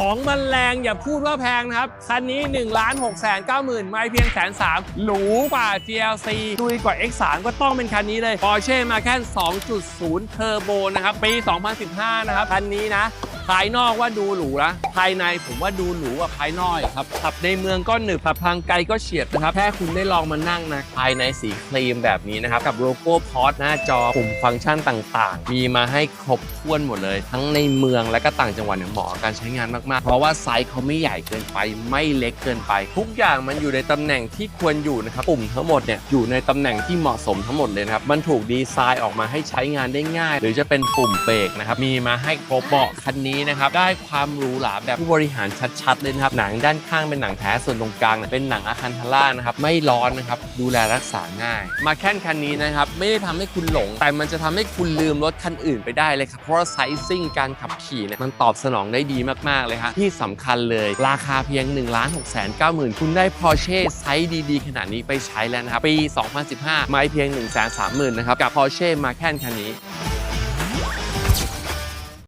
ของมันแรงอย่าพูดว่าแพงนะครับ คันนี้1นึ่งล้านหกแสนเก้าหมื่นไม่เพียงแสนสามหรูกว่า GLC ดุยกว่า X3 ก็ต้องเป็นคันนี้เลย Porsche Macan 2.0 Turbo นะครับ ปี 2015 นะครับ คันนี้นะ ภายนอกว่าดูหรูนะภายในผมว่าดูหรูกว่าภายนอกอีกครับขับในเมืองก็หนึบขับทางไกลก็เฉียดนะครับ แค่คุณได้ลองมานั่งนะภายในสีครีมแบบนี้นะครับ กับโลโก้พอร์ตหน้าจอปุ่มฟังก์ชันต่างๆ มีมาให้ครบถ้วนหมดเลย ทั้งในเมืองและก็ต่างจังหวัดเนี่ยเหมาะกับการใช้งานมากๆ เพราะว่าไซส์เขาไม่ใหญ่เกินไปไม่เล็กเกินไป ทุกอย่างมันอยู่ในตำแหน่งที่ควรอยู่นะครับปุ่มทั้งหมดเนี่ยอยู่ในตำแหน่งที่เหมาะสมทั้งหมดเลยนะครับมันถูกดีไซน์ออกมาให้ใช้งานได้ง่าย หรือจะเป็นปุ่มเบรกนะครับมีมาให้ครบเบาะคันนี้นะครับได้ความหรูหราแบบผู้บริหารชัดๆเลยนะครับหนังด้านข้างเป็นหนังแท้ส่วนตรงกลางเป็นหนังอะคันทาร่านะครับไม่ร้อนนะครับดูแลรักษาง่าย มาแค่นคันนี้นะครับไม่ได้ทำให้คุณหลง แต่มันจะทำให้คุณลืมรถคันอื่นไปได้เลยครับเพราะว่าไซซิ่งการขับขี่เนี่ยมันตอบสนองได้ดีมากๆเลยครับที่สำคัญเลยราคาเพียง1 6 9 9 0 0 0คุณได้ Porsche ไซส์ดีๆ ขนาดนี้ไปใช้แล้วนะครับปี 2015 ไม่เพียง 1 3 0 0 0 0นะครับกับ Porsche Macan คันนี้